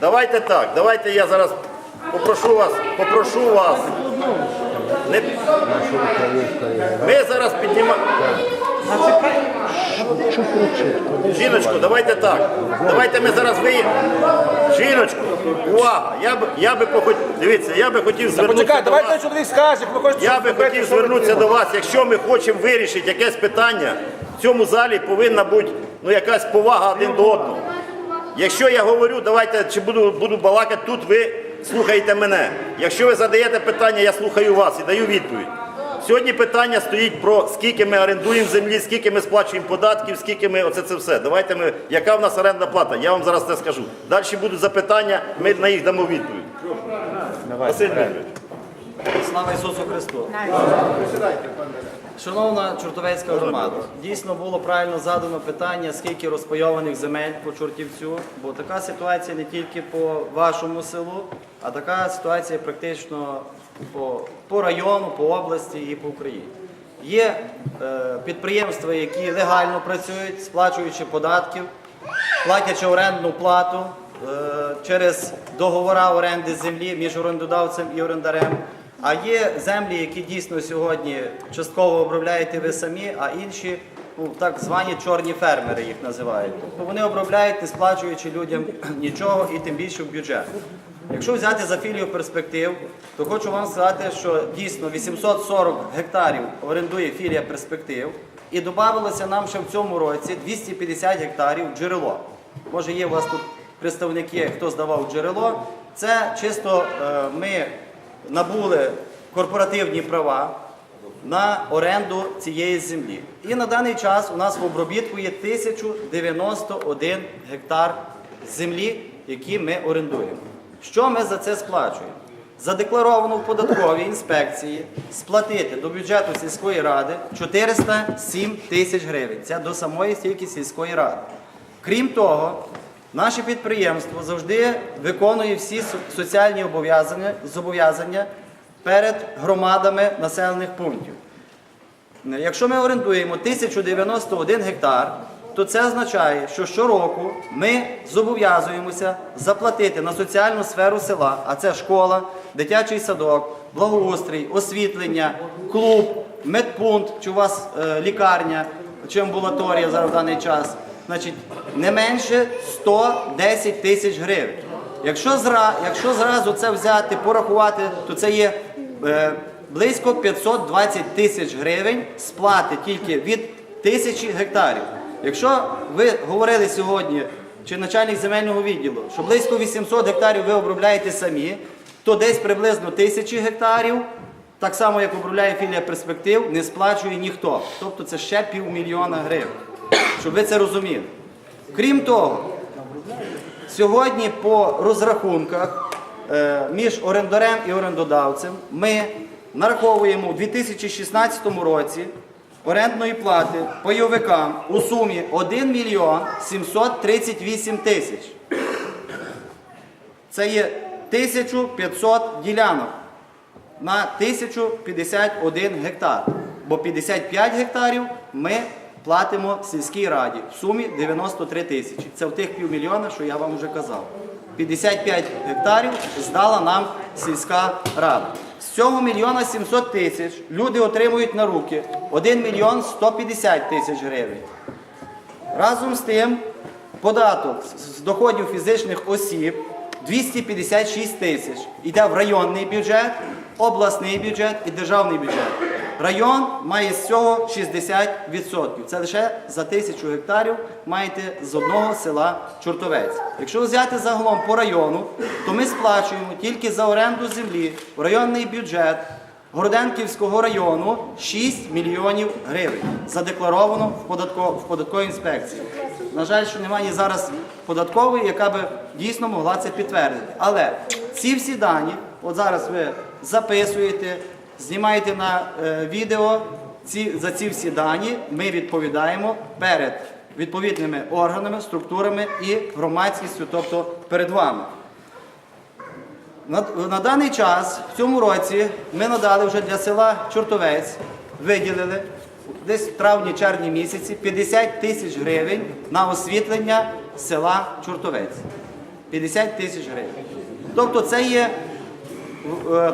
Давайте так, давайте я зараз попрошу вас, попрошу вас. Не... Ми зараз піднімаємо. Жіночко, давайте так. Давайте ми зараз виїдемо. Жіночко, увага! Я би, я би похотів, дивіться, я би хотів звернутися Почекай, до давайте вас. чоловік скаже, хочете. Я би хотів звернутися до вас, якщо ми хочемо вирішити якесь питання, в цьому залі повинна бути ну, якась повага один до одного. Якщо я говорю, давайте чи буду, буду балакати тут, ви слухаєте мене. Якщо ви задаєте питання, я слухаю вас і даю відповідь. Сьогодні питання стоїть про скільки ми орендуємо землі, скільки ми сплачуємо податків, скільки ми оце це все. Давайте ми, яка в нас орендна плата? Я вам зараз це скажу. Далі будуть запитання, ми на їх дамо відповідь. Василь Дмитрович. Слава Ісусу Христу! Шановна Чортовецька громада, дійсно було правильно задано питання, скільки розпайованих земель по Чортівцю, бо така ситуація не тільки по вашому селу, а така ситуація практично по, по району, по області і по Україні. Є е, підприємства, які легально працюють, сплачуючи податків, платячи орендну плату е, через договори оренди землі між орендодавцем і орендарем. А є землі, які дійсно сьогодні частково обробляєте ви самі, а інші ну, так звані чорні фермери їх називають. Тобто вони обробляють, не сплачуючи людям нічого і тим більше в бюджет. Якщо взяти за філію перспектив, то хочу вам сказати, що дійсно 840 гектарів орендує філія перспектив, і додавалося нам ще в цьому році 250 гектарів джерело. Може, є у вас тут представники, хто здавав джерело. Це чисто е, ми набули корпоративні права на оренду цієї землі. І на даний час у нас в обробітку є 1091 гектар землі, які ми орендуємо. Що ми за це сплачуємо? Задекларовано в податковій інспекції сплатити до бюджету сільської ради 407 тисяч гривень. Це до самої стільки сільської ради. Крім того, наше підприємство завжди виконує всі соціальні обов'язання, зобов'язання перед громадами населених пунктів. Якщо ми орендуємо 1091 гектар, то це означає, що щороку ми зобов'язуємося заплатити на соціальну сферу села, а це школа, дитячий садок, благоустрій, освітлення, клуб, медпункт, чи у вас е, лікарня, чи амбулаторія зараз в даний час. Значить, не менше 110 тисяч гривень. Якщо, зра, якщо зразу це взяти, порахувати, то це є е, близько 520 тисяч гривень сплати тільки від тисячі гектарів. Якщо ви говорили сьогодні, чи начальник земельного відділу, що близько 800 гектарів ви обробляєте самі, то десь приблизно тисячі гектарів, так само як обробляє філія перспектив, не сплачує ніхто. Тобто це ще півмільйона гривень. Щоб ви це розуміли. Крім того, Сьогодні по розрахунках е, між орендарем і орендодавцем ми нараховуємо у 2016 році орендної плати пайовикам у сумі 1 мільйон 738 тисяч. Це є 1500 ділянок на 1051 гектар. Бо 55 гектарів ми платимо сільській раді в сумі 93 тисячі. Це в тих півмільйона, що я вам вже казав. 55 гектарів здала нам сільська рада. З цього мільйона 700 тисяч люди отримують на руки 1 мільйон 150 тисяч гривень. Разом з тим, податок з доходів фізичних осіб 256 тисяч йде в районний бюджет, обласний бюджет і державний бюджет. Район має з цього 60%. Це лише за тисячу гектарів маєте з одного села Чортовець. Якщо взяти загалом по району, то ми сплачуємо тільки за оренду землі в районний бюджет Городенківського району 6 мільйонів гривень задекларовано в, податко- в податковій інспекції. На жаль, що немає зараз податкової, яка би дійсно могла це підтвердити. Але ці всі дані, от зараз ви записуєте, знімаєте на е, відео за ці всі дані, ми відповідаємо перед відповідними органами, структурами і громадськістю, тобто перед вами. На, даний час, в цьому році, ми надали вже для села Чортовець, виділили десь в травні-червні місяці 50 тисяч гривень на освітлення села Чортовець. 50 тисяч гривень. Тобто це є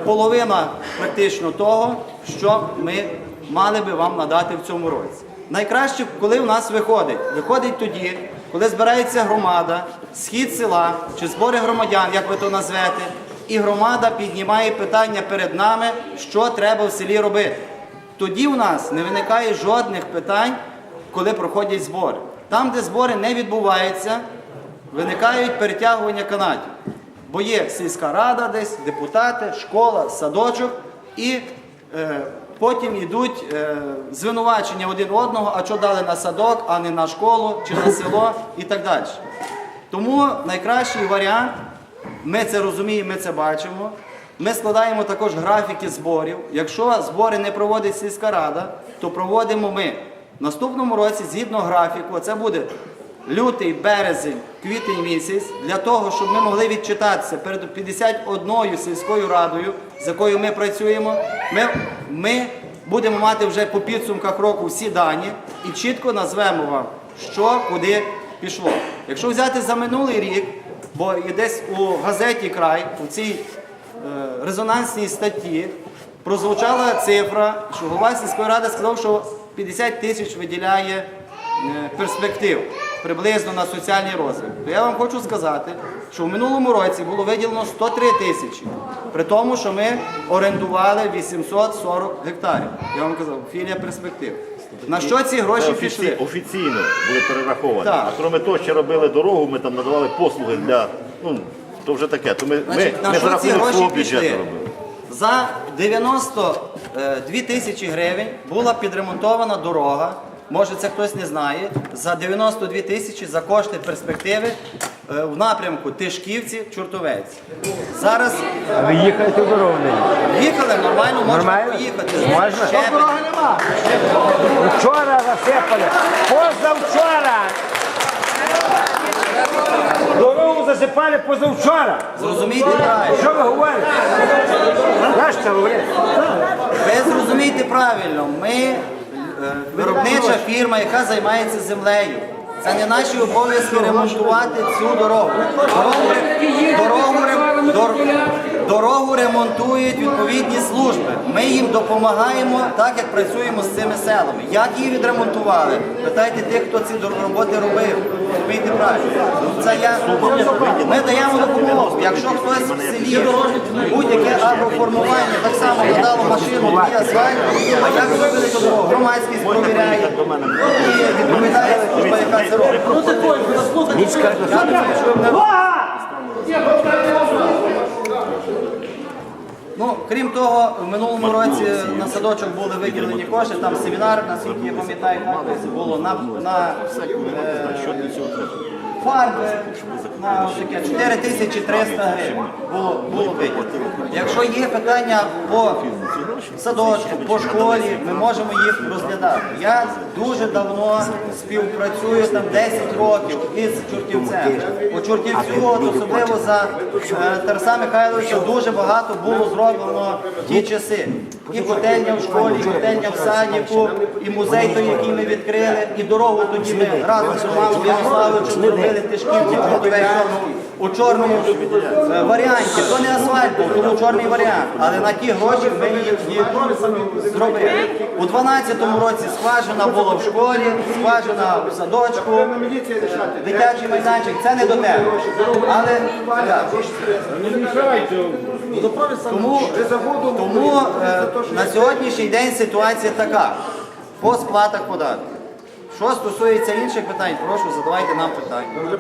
половина практично того, що ми мали би вам надати в цьому році. Найкраще, коли в нас виходить. Виходить тоді, коли збирається громада, схід села чи збори громадян, як ви то назвете, і громада піднімає питання перед нами, що треба в селі робити. Тоді у нас не виникає жодних питань, коли проходять збори. Там, де збори не відбуваються, виникають перетягування канатів. Бо є сільська рада десь, депутати, школа, садочок, і е, потім йдуть е, звинувачення один одного, а що дали на садок, а не на школу чи на село і так далі. Тому найкращий варіант, ми це розуміємо, ми це бачимо. Ми складаємо також графіки зборів. Якщо збори не проводить сільська рада, то проводимо ми. В наступному році, згідно графіку, це буде лютий, березень, квітень місяць, для того, щоб ми могли відчитатися перед 51 сільською радою, з якою ми працюємо, ми, ми будемо мати вже по підсумках року всі дані і чітко назвемо вам, що куди пішло. Якщо взяти за минулий рік, бо і десь у газеті край, у цій е, резонансній статті прозвучала цифра, що голова сільської ради сказав, що 50 тисяч виділяє е, перспектив приблизно на соціальний розвиток. То я вам хочу сказати, що в минулому році було виділено 103 тисячі, при тому, що ми орендували 840 гектарів. Я вам казав, філія перспектив. На що ці Це гроші офіці- пішли? офіційно були перераховані. Так. А крім того, ще робили дорогу, ми там надавали послуги для. Ну, то вже таке. То ми, Значить, ми, на ми що ці рахунок гроші бюджету пішли? робили. За 92 тисячі гривень була підремонтована дорога. Може, це хтось не знає. За 92 тисячі за кошти перспективи е, в напрямку Тишківці, Чортовець. Зараз А ви їхаєте дорогу їхали нормально, можна Нормально? поїхати. Можна? Щебень. Вчора засипали, позавчора. Дорогу засипали позавчора. Зрозумійте правильно. Що ви говорите? Знаєш, що говорите? Ви зрозумійте правильно, ми виробнича фірма, яка займається землею. Це не наші обов'язки ремонтувати цю дорогу. Дорогу ремонтують відповідні служби. Ми їм допомагаємо так, як працюємо з цими селами. Як її відремонтували? Питайте тих, хто ці роботи робив. Розумієте правильно? Це я... Ми даємо допомогу. Якщо хтось в селі будь-яке агроформування так само надало машину і асфальт, а як зробили цю дорогу? Громадськість провіряє і відповідає служба, яка це робить. Я думаю, що ви мене- Ну, крім того, в минулому році на садочок були виділені кошти, там семінар, наскільки я пам'ятаю, було на, на е, фарби на таке 4300 гривень. Було, було виділено. Якщо є питання по садочку, по школі, ми можемо їх розглядати. Я дуже давно співпрацюю там 10 років із Чортівцем. У Чортівцю, особливо за е, Тараса Михайловича, дуже багато було зроблено в ті часи. І котельня в школі, і котельня в садіку, і музей той, який ми відкрили, і дорогу тоді ми разом з Романом Ярославовичем зробили Тишківці у чорному е, варіанті. То не асфальт був, тому чорний варіант. Але на ті гроші ми їх зробили. У 12-му році скважина була в школі, скважина в садочку, дитячий майданчик. Це не до тебе. Але так. тому, тому е, на сьогоднішній день ситуація така. По сплатах податків. Що стосується інших питань, прошу задавайте нам питання.